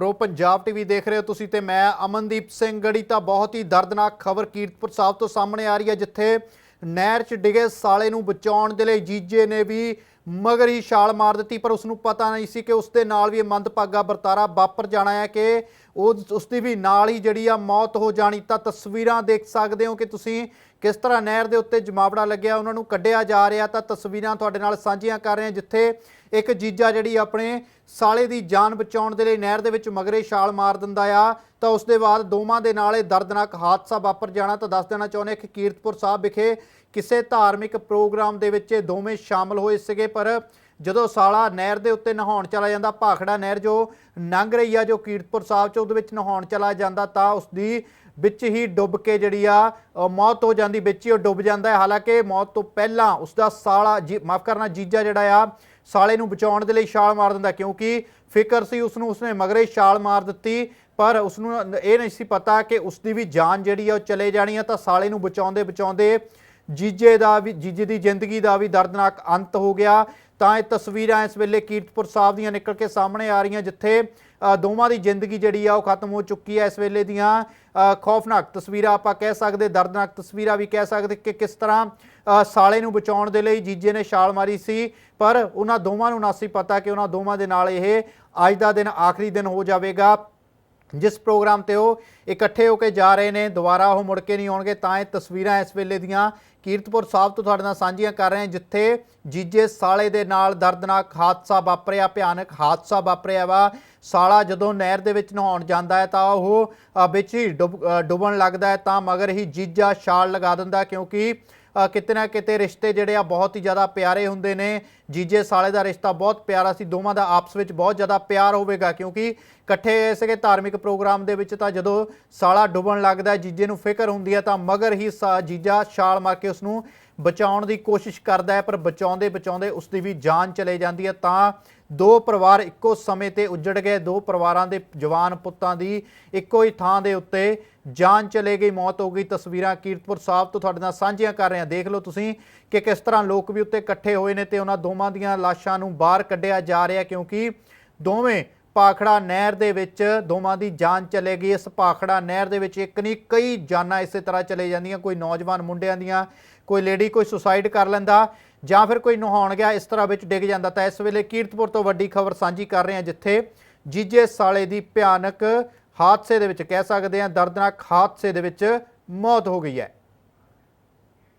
Pro Punjab TV ਦੇਖ ਰਹੇ ਹੋ ਤੁਸੀਂ ਤੇ ਮੈਂ ਅਮਨਦੀਪ ਸਿੰਘ ਗੜੀ ਤਾਂ ਬਹੁਤ ਹੀ ਦਰਦਨਾਕ ਖਬਰ ਕੀਰਤਪੁਰ ਸਾਹਿਬ ਤੋਂ ਸਾਹਮਣੇ ਆ ਰਹੀ ਹੈ, ਜਿੱਥੇ ਨਹਿਰ 'ਚ ਡਿਗੇ ਸਾਲੇ ਨੂੰ ਬਚਾਉਣ ਦੇ ਲਈ ਜੀਜੇ ਨੇ ਵੀ ਮਗਰ ਹੀ ਛਾਲ ਮਾਰ ਦਿੱਤੀ, ਪਰ ਉਸ ਨੂੰ ਪਤਾ ਨਹੀਂ ਸੀ ਕਿ ਉਸ ਦੇ ਨਾਲ ਵੀ ਇਹ ਮੰਦਭਾਗਾ ਵਰਤਾਰਾ ਵਾਪਰ ਜਾਣਾ ਹੈ ਕਿ ਉਹ ਉਸ ਦੀ ਵੀ ਨਾਲ ਹੀ ਜਿਹੜੀ ਆ ਮੌਤ ਹੋ ਜਾਣੀ। ਤਾਂ ਤਸਵੀਰਾਂ ਦੇਖ ਸਕਦੇ ਹੋ ਕਿ ਤੁਸੀਂ ਕਿਸ ਤਰ੍ਹਾਂ ਨਹਿਰ ਦੇ ਉੱਤੇ ਜਮਾਵੜਾ ਲੱਗਿਆ, ਉਹਨਾਂ ਨੂੰ ਕੱਢਿਆ ਜਾ ਰਿਹਾ। ਤਾਂ ਤਸਵੀਰਾਂ ਤੁਹਾਡੇ ਨਾਲ ਸਾਂਝੀਆਂ ਕਰ ਰਹੇ ਹਾਂ, ਜਿੱਥੇ ਇੱਕ ਜੀਜਾ ਜਿਹੜੀ ਆਪਣੇ ਸਾਲੇ ਦੀ ਜਾਨ ਬਚਾਉਣ ਦੇ ਲਈ ਨਹਿਰ ਦੇ ਵਿੱਚ ਮਗਰੇ ਛਾਲ ਮਾਰ ਦਿੰਦਾ ਆ। ਤਾਂ ਉਸ ਦੇ ਬਾਅਦ ਦੋਵਾਂ ਦੇ ਨਾਲ ਇਹ ਦਰਦਨਾਕ ਹਾਦਸਾ ਵਾਪਰ ਜਾਣਾ। ਤਾਂ ਦੱਸ ਦੇਣਾ ਚਾਹੁੰਦੇ ਕਿ ਕੀਰਤਪੁਰ ਸਾਹਿਬ ਵਿਖੇ ਕਿਸੇ ਧਾਰਮਿਕ ਪ੍ਰੋਗਰਾਮ ਦੇ ਵਿੱਚ ਇਹ ਦੋਵੇਂ ਸ਼ਾਮਲ ਹੋਏ ਸੀਗੇ, ਪਰ ਜਦੋਂ ਸਾਲਾ ਨਹਿਰ ਦੇ ਉੱਤੇ ਨਹਾਉਣ ਚਲਾ ਜਾਂਦਾ, ਭਾਖੜਾ ਨਹਿਰ ਜੋ ਲੰਘ ਰਹੀ ਆ, ਜੋ ਕੀਰਤਪੁਰ ਸਾਹਿਬ ਚ ਉਹਦੇ ਵਿੱਚ ਨਹਾਉਣ ਚਲਾ ਜਾਂਦਾ, ਤਾਂ ਉਸ ਦੀ ਵਿੱਚ ਹੀ ਡੁੱਬ ਕੇ ਜਿਹੜੀ ਆ ਮੌਤ ਹੋ ਜਾਂਦੀ, ਵਿੱਚ ਹੀ ਉਹ ਡੁੱਬ ਜਾਂਦਾ ਹੈ। ਹਾਲਾਂਕਿ ਮੌਤ ਤੋਂ ਪਹਿਲਾਂ ਉਸ ਦਾ ਸਾਲਾ ਮਾਫ ਕਰਨਾ, ਜੀਜਾ ਜਿਹੜਾ ਆ, ਸਾਲੇ ਨੂੰ ਬਚਾਉਣ ਦੇ ਲਈ ਛਾਲ ਮਾਰ ਦਿੰਦਾ, ਕਿਉਂਕਿ ਫਿਕਰ ਸੀ ਉਸ ਨੂੰ ਉਸਨੇ ਮਗਰੇ ਛਾਲ ਮਾਰ ਦਿੱਤੀ, ਪਰ ਉਸ ਨੂੰ ਇਹ ਨਹੀਂ ਸੀ ਪਤਾ ਕਿ ਉਸ ਦੀ ਵੀ ਜਾਨ ਜਿਹੜੀ ਆ, ਉਹ ਚਲੇ ਜਾਣੀ ਆ, ਤਾਂ ਸਾਲੇ ਨੂੰ ਬਚਾਉਂਦੇ ਬਚਾਉਂਦੇ ਜੀਜੇ ਦਾ ਵੀ ਜੀਜੇ ਦੀ ਜ਼ਿੰਦਗੀ ਦਾ ਵੀ ਦਰਦਨਾਕ ਅੰਤ ਹੋ ਗਿਆ। ਤਾਂ ਇਹ ਤਸਵੀਰਾਂ ਇਸ ਵੇਲੇ ਕੀਰਤਪੁਰ ਸਾਹਿਬ ਦੀਆਂ ਨਿਕਲ ਕੇ ਸਾਹਮਣੇ ਆ ਰਹੀਆਂ, ਜਿੱਥੇ ਦੋਵਾਂ ਦੀ ਜ਼ਿੰਦਗੀ ਜਿਹੜੀ ਆ ਉਹ ਖਤਮ ਹੋ ਚੁੱਕੀ ਹੈ ਇਸ ਵੇਲੇ ਦੀਆਂ। ਖੌਫਨਾਕ ਤਸਵੀਰਾਂ ਆਪਾਂ ਕਹਿ ਸਕਦੇ, ਦਰਦਨਾਕ ਤਸਵੀਰਾਂ ਵੀ ਕਹਿ ਸਕਦੇ ਕਿ ਕਿਸ ਤਰ੍ਹਾਂ ਸਾਲੇ ਨੂੰ ਬਚਾਉਣ ਦੇ ਲਈ ਜੀਜੇ ਨੇ ਛਾਲ ਮਾਰੀ ਸੀ। ਪਰ ਉਹਨਾਂ ਦੋਵਾਂ ਨੂੰ ਨਾ ਸੀ ਪਤਾ ਕਿ ਉਹਨਾਂ ਦੋਵਾਂ ਦੇ ਨਾਲ ਇਹ ਅੱਜ ਦਾ ਦਿਨ ਆਖਰੀ ਦਿਨ ਹੋ ਜਾਵੇਗਾ। ਜਿਸ ਪ੍ਰੋਗਰਾਮ ਤੇ ਉਹ ਇਕੱਠੇ ਹੋ ਕੇ ਜਾ ਰਹੇ ਨੇ, ਦੁਬਾਰਾ ਉਹ ਮੁੜ ਕੇ ਨਹੀਂ ਆਉਣਗੇ, ਤਾਂ ਇਹ ਤਸਵੀਰਾਂ ਇਸ ਵੇਲੇ ਦੀਆਂ ਕੀਰਤਪੁਰ ਸਾਹਿਬ ਤੋਂ ਤੁਹਾਡੇ ਨਾਲ ਸਾਂਝੀਆਂ ਕਰ ਰਹੇ ਹਾਂ, ਜਿੱਥੇ ਜੀਜੇ ਸਾਲੇ ਦੇ ਨਾਲ ਦਰਦਨਾਕ ਹਾਦਸਾ ਵਾਪਰਿਆ, ਭਿਆਨਕ ਹਾਦਸਾ ਵਾਪਰਿਆ ਵਾ। ਸਾਲਾ ਜਦੋਂ ਨਹਿਰ ਦੇ ਵਿੱਚ ਨਹਾਉਣ ਜਾਂਦਾ ਹੈ, ਤਾਂ ਉਹ ਵਿੱਚ ਹੀ ਡੁੱਬ- ਡੁੱਬਣ ਲੱਗਦਾ ਹੈ, ਤਾਂ ਮਗਰ ਹੀ ਜੀਜਾ ਛਾਲ ਲਗਾ ਦਿੰਦਾ ਕਿਉਂਕਿ ਕਿਤੇ ਨਾ ਕਿਤੇ ਰਿਸ਼ਤੇ ਜਿਹੜੇ ਆ ਬਹੁਤ ਹੀ ਜ਼ਿਆਦਾ ਪਿਆਰੇ ਹੁੰਦੇ ਨੇ। ਜੀਜੇ ਸਾਲੇ ਦਾ ਰਿਸ਼ਤਾ ਬਹੁਤ ਪਿਆਰਾ ਸੀ। ਦੋਵਾਂ ਦਾ ਆਪਸ ਵਿੱਚ ਬਹੁਤ ਜ਼ਿਆਦਾ ਪਿਆਰ ਹੋਵੇਗਾ ਕਿਉਂਕਿ ਇਕੱਠੇ ਹੋਏ ਸੀਗੇ ਧਾਰਮਿਕ ਪ੍ਰੋਗਰਾਮ ਦੇ ਵਿੱਚ ਤਾਂ ਜਦੋਂ ਸਾਲਾ ਡੁੱਬਣ ਲੱਗਦਾ, ਜੀਜੇ ਨੂੰ ਫਿਕਰ ਹੁੰਦੀ ਹੈ ਤਾਂ ਮਗਰ ਹੀ ਸਾ- ਜੀਜਾ ਛਾਲ ਮਾਰ ਕੇ ਉਸ ਨੂੰ ਬਚਾਉਣ ਦੀ ਕੋਸ਼ਿਸ਼ ਕਰਦਾ ਹੈ, ਪਰ ਬਚਾਉਂਦੇ ਬਚਾਉਂਦੇ ਉਸ ਦੀ ਵੀ ਜਾਨ ਚਲੇ ਜਾਂਦੀ ਹੈ। ਤਾਂ ਦੋ ਪਰਿਵਾਰ ਇੱਕੋ ਸਮੇਂ ਤੇ ਉੱਜੜ ਗਏ। ਦੋ ਪਰਿਵਾਰਾਂ ਦੇ ਜਵਾਨ ਪੁੱਤਾਂ ਦੀ ਇੱਕੋ ਹੀ ਥਾਂ ਦੇ ਉੱਤੇ ਜਾਨ ਚਲੇ ਗਈ, ਮੌਤ ਹੋ ਗਈ। ਤਸਵੀਰਾਂ ਕੀਰਤਪੁਰ ਸਾਹਿਬ ਤੋਂ ਤੁਹਾਡੇ ਨਾਲ ਸਾਂਝੀਆਂ ਕਰ ਰਹੇ ਹਾਂ। ਦੇਖ ਲਓ ਤੁਸੀਂ ਕਿ ਕਿਸ ਤਰ੍ਹਾਂ ਲੋਕ ਵੀ ਉੱਤੇ ਇਕੱਠੇ ਹੋਏ ਨੇ ਤੇ ਉਹਨਾਂ ਦੋਵਾਂ ਦੀਆਂ ਲਾਸ਼ਾਂ ਨੂੰ ਬਾਹਰ ਕੱਢਿਆ ਜਾ ਰਿਹਾ ਕਿਉਂਕਿ ਦੋਵੇਂ ਪਾਖੜਾ ਨਹਿਰ ਦੇ ਵਿੱਚ ਦੋਵਾਂ ਦੀ ਜਾਨ ਚਲੇ ਗਈ। ਇਸ ਪਾਖੜਾ ਨਹਿਰ ਦੇ ਵਿੱਚ ਇੱਕ ਨਹੀਂ, ਕਈ ਜਾਨਾਂ ਇਸੇ ਤਰ੍ਹਾਂ ਚਲੇ ਜਾਂਦੀਆਂ। ਕੋਈ ਨੌਜਵਾਨ ਮੁੰਡਿਆਂ ਦੀਆਂ, ਕੋਈ ਲੇਡੀ ਕੋਈ ਸੁਸਾਈਡ ਕਰ ਲੈਂਦਾ ਜਾਂ ਫਿਰ ਕੋਈ ਨਹਾਉਣ ਗਿਆ, ਇਸ ਤਰ੍ਹਾਂ ਵਿੱਚ ਡਿੱਗ ਜਾਂਦਾ। ਤਾਂ ਇਸ ਵੇਲੇ ਕੀਰਤਪੁਰ ਤੋਂ ਵੱਡੀ ਖਬਰ ਸਾਂਝੀ ਕਰ ਰਹੇ ਹਾਂ, ਜਿੱਥੇ ਜੀਜੇ ਸਾਲੇ ਦੀ ਭਿਆਨਕ ਹਾਦਸੇ ਦੇ ਵਿੱਚ ਕਹਿ ਸਕਦੇ ਹਾਂ, ਦਰਦਨਾਕ ਹਾਦਸੇ ਦੇ ਵਿੱਚ ਮੌਤ ਹੋ ਗਈ ਹੈ।